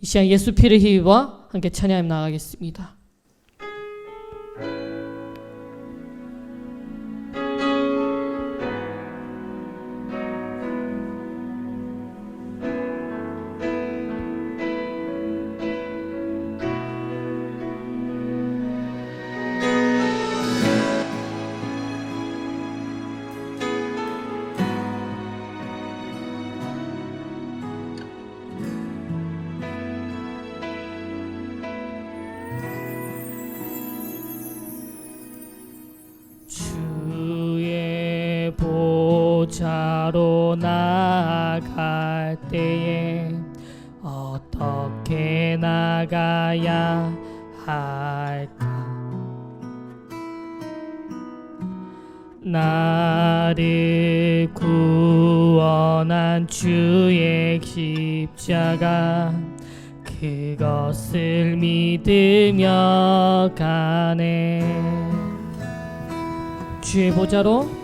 이 시간 예수 피를 힘입어 함께 찬양하며 나가겠습니다. 보좌로 나아갈 때에 어떻게 나가야 할까? 나를 구원한 주의 십자가 그것을 믿으며 가네 주의 보좌로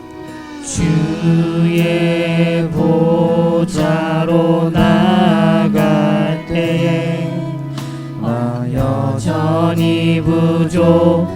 주의 보좌로 나갈 때에 나 여전히 부족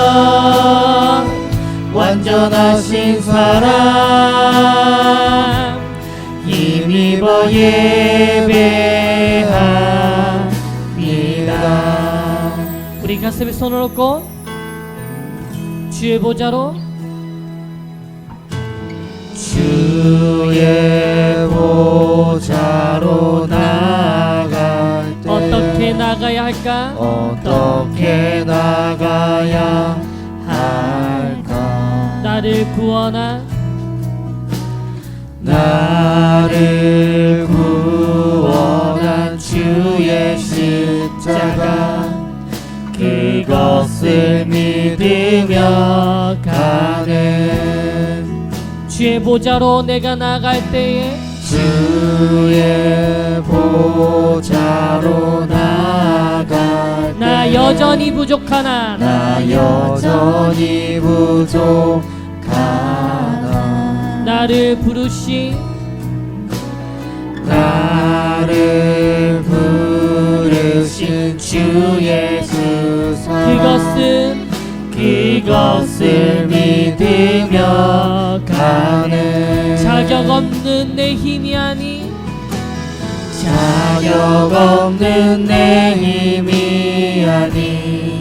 완전하신 사랑 힘입어 예배합니다 우리 가슴에 손을 얹고 주의 보좌로 주의 보좌로 나갈 때 어떻게 나가야 할까? 어떻게 나가야 할까? 나를 구원한 나를 구원한 주의 십자가 그것을 믿으며 가는 주의 보좌로 내가 나갈 때에 주의 보좌로 나갈 나 여전히 부족하나? 나 여전히 부족 하나 나를 부르신 나를 부르신 그 사랑 그것은 그것을 믿으며 가는 자격 없는 내 힘이 아니. 자격 없는 내 힘이 아니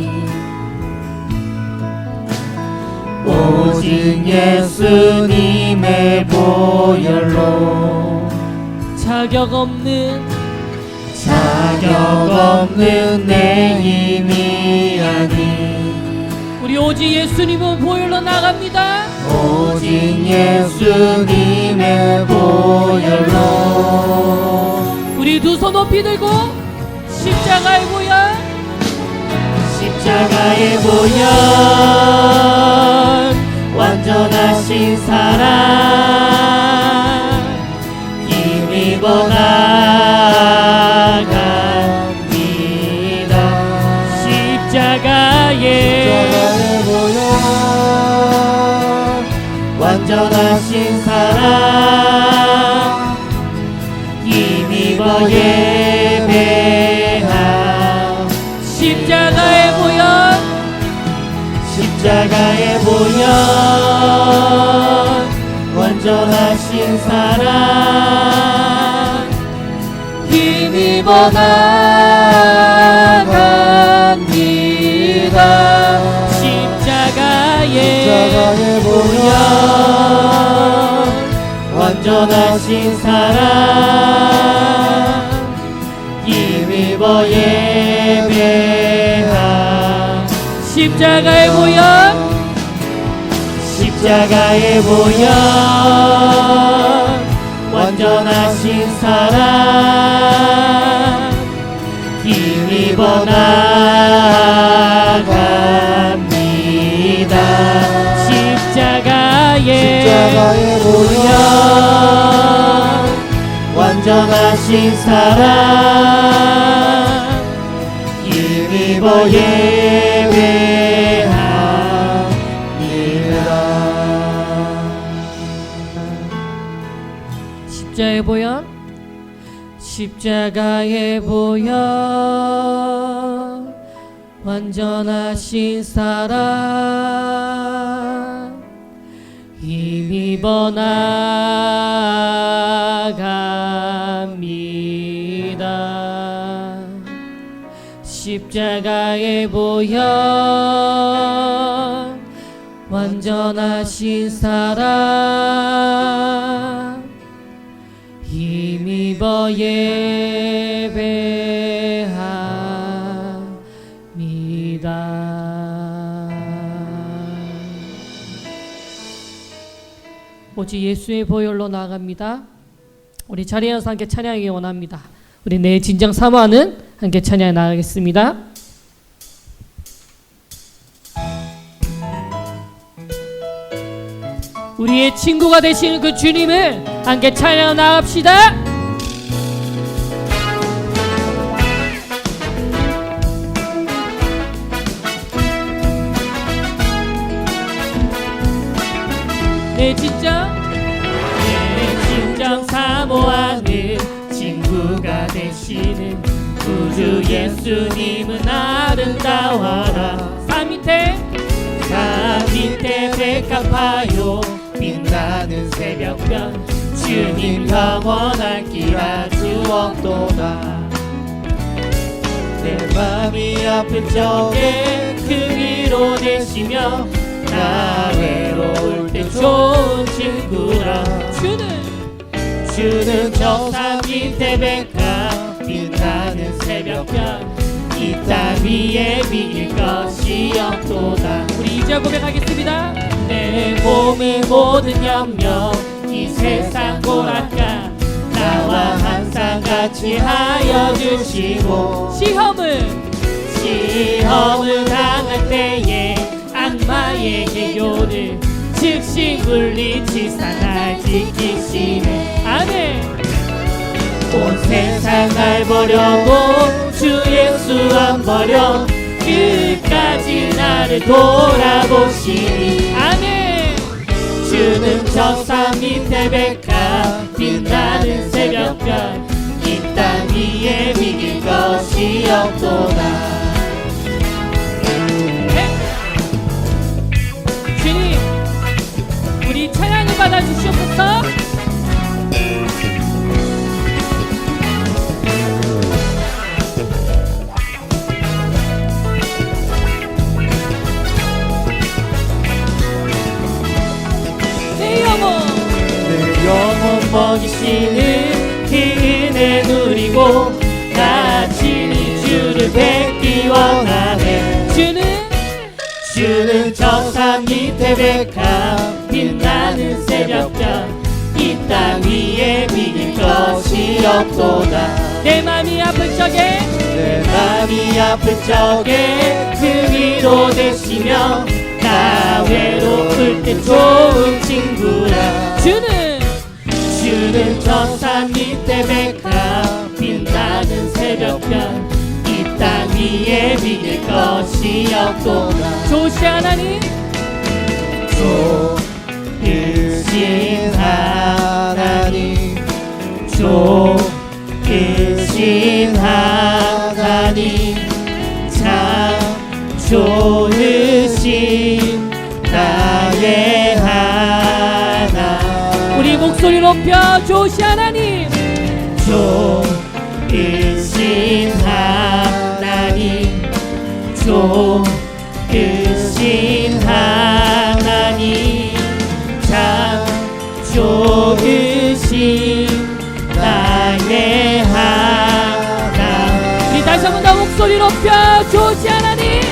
오직 예수님의 보혈로. 자격 없는 자격 없는 내 힘이 아니 우리 오직 예수님은 보혈로 나갑니다. 오직 예수님의 보혈로. 우리 두 손 높이 들고 십자가의 보혈 십자가의 보혈 완 전하신 사랑 사랑 힘입어 나갑니다. 십자가에 십자가에 보여 완전하신 사랑 힘입어 예배하 십자가에 보여 십자가에 보여 완전하신 사랑 힘입어 나갑니다. 십자가에 십자가에 보여 완전하신 사랑 힘입어 예 십자가에 보여 완전하신 사랑 힘입어 나갑니다. 십자가에 보여 완전하신 사랑 예배합니다. 오직 예수의 보혈로 나갑니다. 우리 자리에서 함께 찬양하기 원합니다. 우리 내 진정 사모하는 함께 찬양 나가겠습니다. 우리의 친구가 되시는 그 주님을 함께 찬양 나갑시다. 내 진짜? 내 진정 사모하는 친구가 되시는 구주 예수님은 아름다워라. 산 밑에? 산 밑에 백합하여 빛나는 새벽별 주님 영원한 기라 주옵도다. 내 맘이 아픈 적에 그 위로 되시며 나 외로울 때 좋은 친구라. 주는. 주는 저산 밑에 백합 빛나는 새벽별 이땅 위에 비길 것이 없도다. 우리 이제 고백하겠습니다. 내 몸의 모든 염려 이 세상 고락가 나와 항상 같이 하여 주시고. 시험을. 시험을 당할 때에 악마의 개교를 즉시 물리치사 날 지키시네. 아멘. 온 세상을 버려도 주 예수 안 버려 끝까지 나를 돌아보시니 아멘. 주는 저산 밑에 백합 빛나는 새벽별 이 땅 위에 비길 것이 없도다 먹이시는 그 은혜 누리고 같이 주를 뵙기 원하네. 주는 주는 저산 밑에 백합 빛나는 새벽별 이땅 위에 비길 것이 없도다. 내 맘이 아플 적에 내 맘이 아플 적에 그 위로 되시며 나 외로울 때 좋은 친구라. 주는 주는 저산 밑에 백합 빛나는 새벽별 이 땅 위에 비길 것이 없도다 조시 하나님 좋으신 하나님 좋으신 하나님 참좋 목소리 높여 주시 하나님. 좋으신 하나님 좋으신 하나님 참 좋으신 나의 하나. 우리 다시 한번 더 목소리 높여 주시 하나님.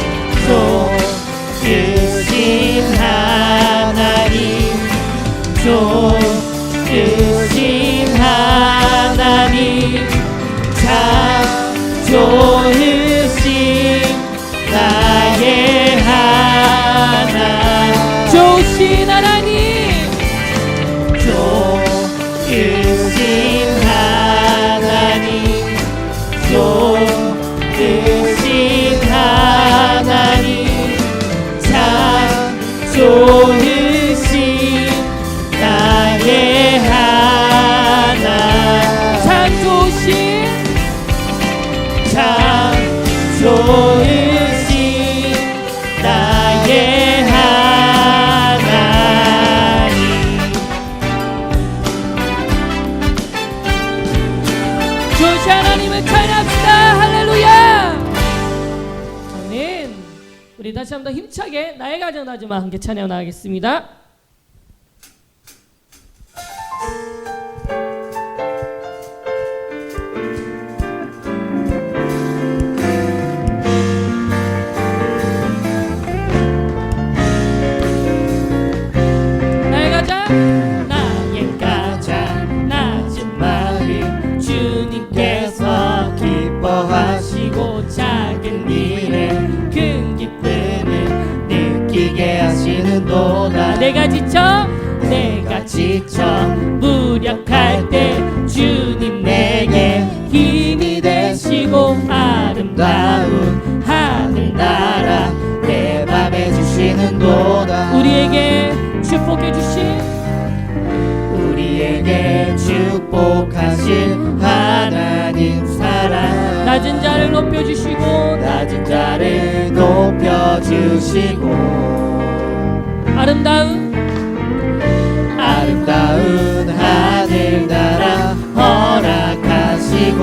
힘차게 나의 가정 다짐아 함께 찬양 나가겠습니다. 높여주시고 낮은 자를 높여주시고 아름다운 아름다운 하늘나라 허락하시고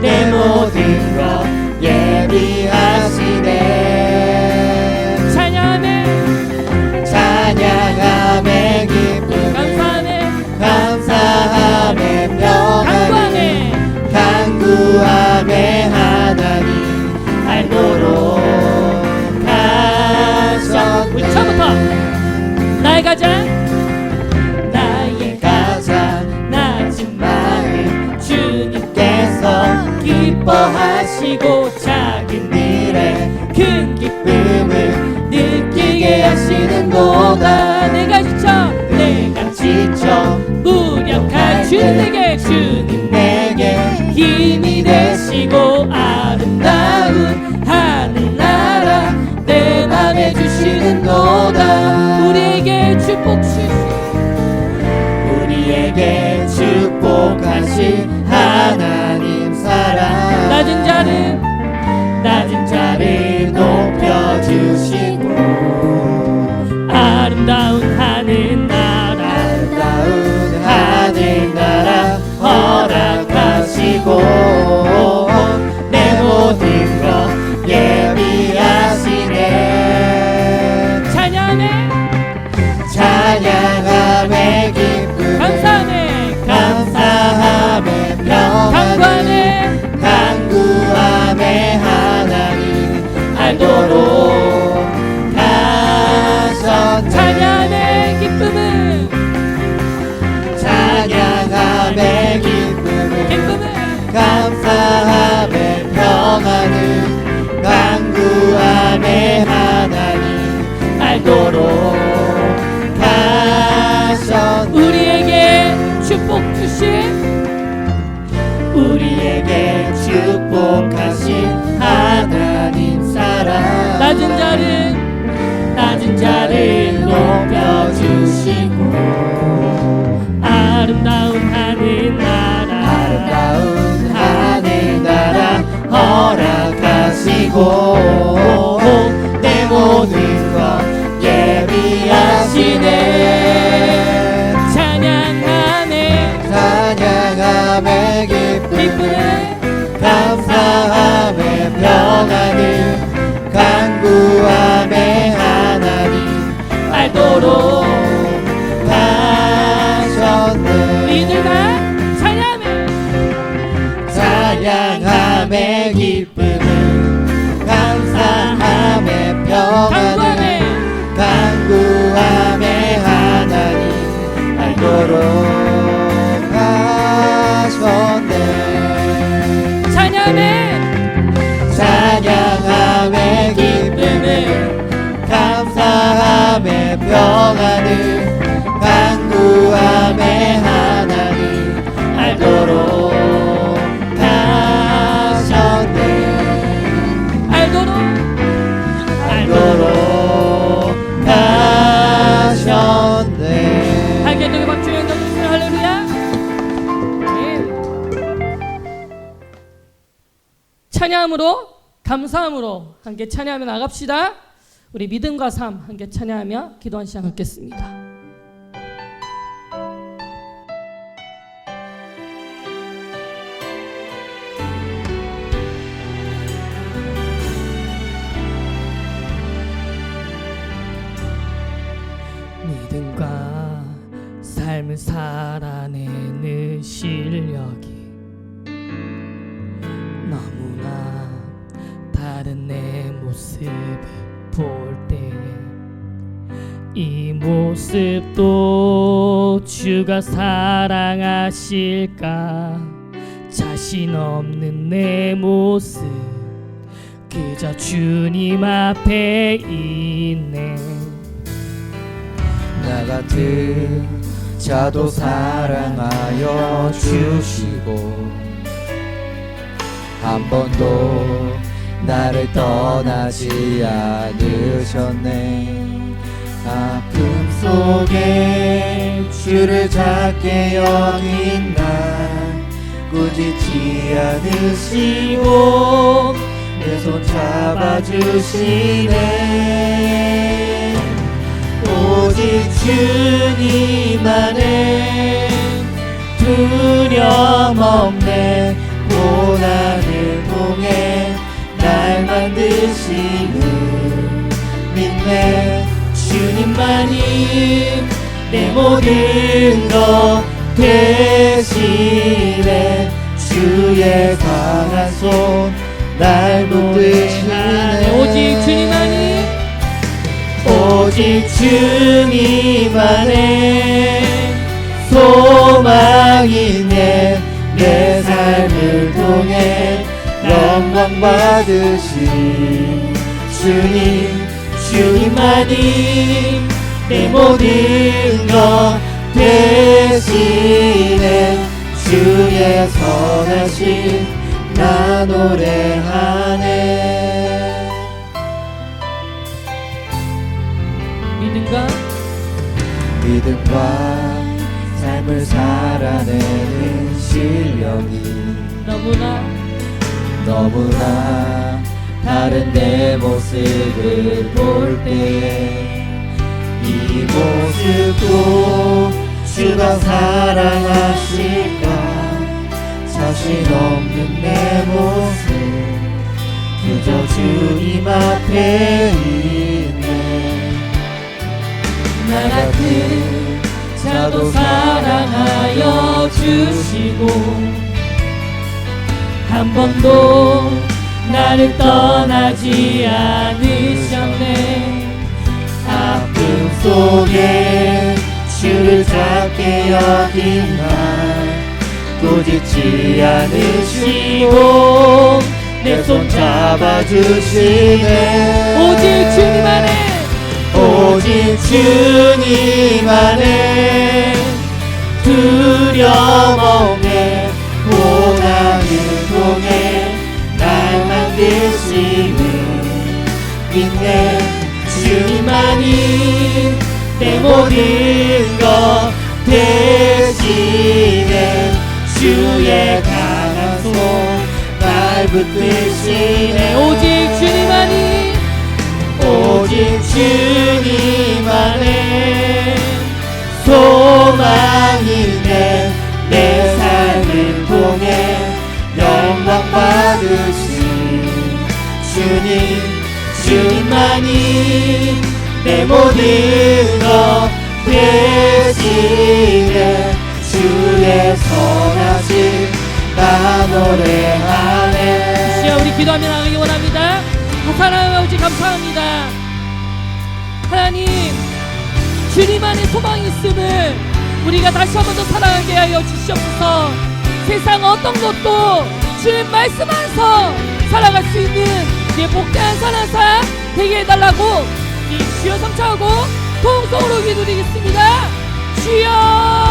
내 모든 것 예비하시네. 찬양하며 찬양하며 기쁨 감사하며 감사하며 명하며 간구하며 하나님 알도록 처음부터 가장 축복하신 우리에게 축복하신 in time. 찬 감사함으로 함께 찬양하며 나갑시다. 우리 믿음과 삶 함께 찬양하며 기도한 시간 갖겠습니다 주가 사랑하실까? 자신 없는 내 모습. 그저 주님 앞에 있네. 나 같은 자도 사랑하여 주시고 한 번도 나를 떠나지 않으셨네 아픔 속에 주를 작게 여긴 날. 꾸짖지 않으시고 내 손 잡아주시네. 오직 주님만의 두려움 없네. 고난을 통해 날 만드시는 믿네 주님만이 내 모든 것 대신에 주의 강한 손날 붙드시네 오직 주님만이 오직 주님만의 소망이네. 내 삶을 통해 영광 받으신 주님 주님만이 내 모든 것 대신에 주의 선하신 나 노래하네. 믿음과 믿음과 삶을 살아내는 실력이 너무나 너무나 다른 내 모습을 볼 때 이 모습도 주가 사랑하실까? 자신 없는 내 모습 그저 주님 앞에 있네. 나 같은 자도 사랑하여 주시고 한 번도 나를 떠나지 않으셨네. 아픔 속에 주를 작게 여긴 날 꾸짖지 않으시고 내 손 잡아주시네. 오직 주님 안에 오직 주님 안에 믿네 주님만이 내 모든 것 대신에 주의 강한 손날 붙드시네. 오직 주님 안에 오직 주님 안에 소망이네 내 삶을 통해 주신 주님 주님만이 내 모든 것 대신에 주의 선하심 나 노래하네 시야 우리 기도하며 나가기 원합니다. 하나님 아버지 감사합니다. 하나님 주님 안에 소망이 있음을 우리가 다시 한번 더 사랑하게 하여 주시옵소서. 세상 어떤 것도 주님 말씀 안에서 살아갈 수 있는 내 복대한 사랑사 되게 해달라고 이 주여 성취하고 통성으로 기도드리겠습니다. 주여